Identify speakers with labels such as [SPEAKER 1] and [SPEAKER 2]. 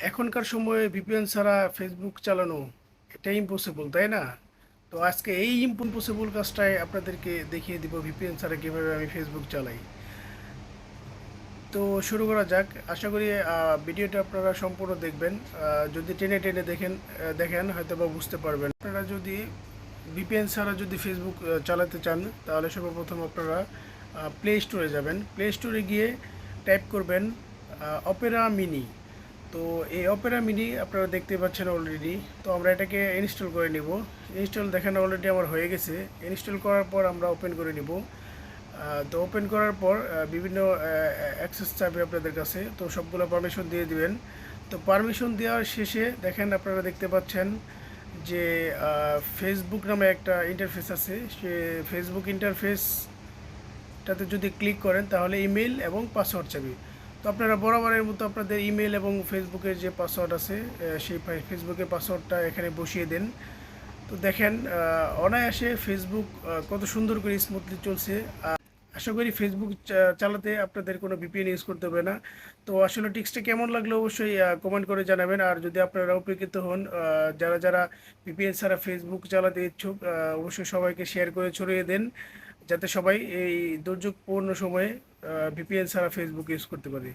[SPEAKER 1] এখনকার সময়ে ভিপিএন ছাড়া ফেসবুক চালানো এটা ইম্পসিবল তাই না? তো আজকে এই ইম্পসিবল কাজটাই আপনাদেরকে দেখিয়ে দিব ভিপিএন ছাড়া কীভাবে আমি ফেসবুক চালাই। তো শুরু করা যাক। আশা করি ভিডিওটা আপনারা সম্পূর্ণ দেখবেন। যদি টেনে টেনে দেখেন দেখেন হয়তো বা বুঝতে পারবেন। আপনারা যদি ভিপিএন ছাড়া যদি ফেসবুক চালাতে চান, তাহলে সর্বপ্রথম আপনারা প্লে স্টোরে যাবেন। প্লে স্টোরে গিয়ে টাইপ করবেন অপেরা মিনি তো এই অপেরা মিনি আপনারা দেখতে পাচ্ছেন অলরেডি তো আমরা এটাকে ইনস্টল করে নিব। ইনস্টল দেখেন অলরেডি আমার হয়ে গেছে। ইনস্টল করার পর আমরা ওপেন করে নিব। তো ওপেন করার পর বিভিন্ন অ্যাক্সেস চাবে আপনাদের কাছে। তো সবগুলো পারমিশন দিয়ে দিবেন। তো পারমিশন দেওয়ার শেষে দেখেন আপনারা দেখতে পাচ্ছেন যে ফেসবুক নামে একটা ইন্টারফেস আছে। সে ফেসবুক ইন্টারফেসটাতে যদি ক্লিক করেন তাহলে ইমেল এবং পাসওয়ার্ড চাবে। তো আপনারা বরাবরের মতো আপনাদের ইমেল এবং ফেসবুকের যে পাসওয়ার্ড আছে সেই ফেসবুকের পাসওয়ার্ডটা এখানে বসিয়ে দেন। তো দেখেন অনায়াসে ফেসবুক কত সুন্দর করে স্মুথলি চলছে। আশা করি ফেসবুক চালাতে আপনাদের কোনো ভিপিএন ইউজ করতে হবে না। তো আসলে টিক্সটা কেমন লাগল অবশ্যই কমেন্ট করে জানাবেন। আর যদি আপনারা উপকৃত হন যারা যারা ভিপিএন ছাড়া ফেসবুক চালাতে ইচ্ছুক অবশ্যই সবাইকে শেয়ার করে ছড়িয়ে দেন। যাতে সবাই এই দুর্যোগপূর্ণ সময়ে ভিপিএন ছাড়া ফেসবুক ইউজ করতে পারে।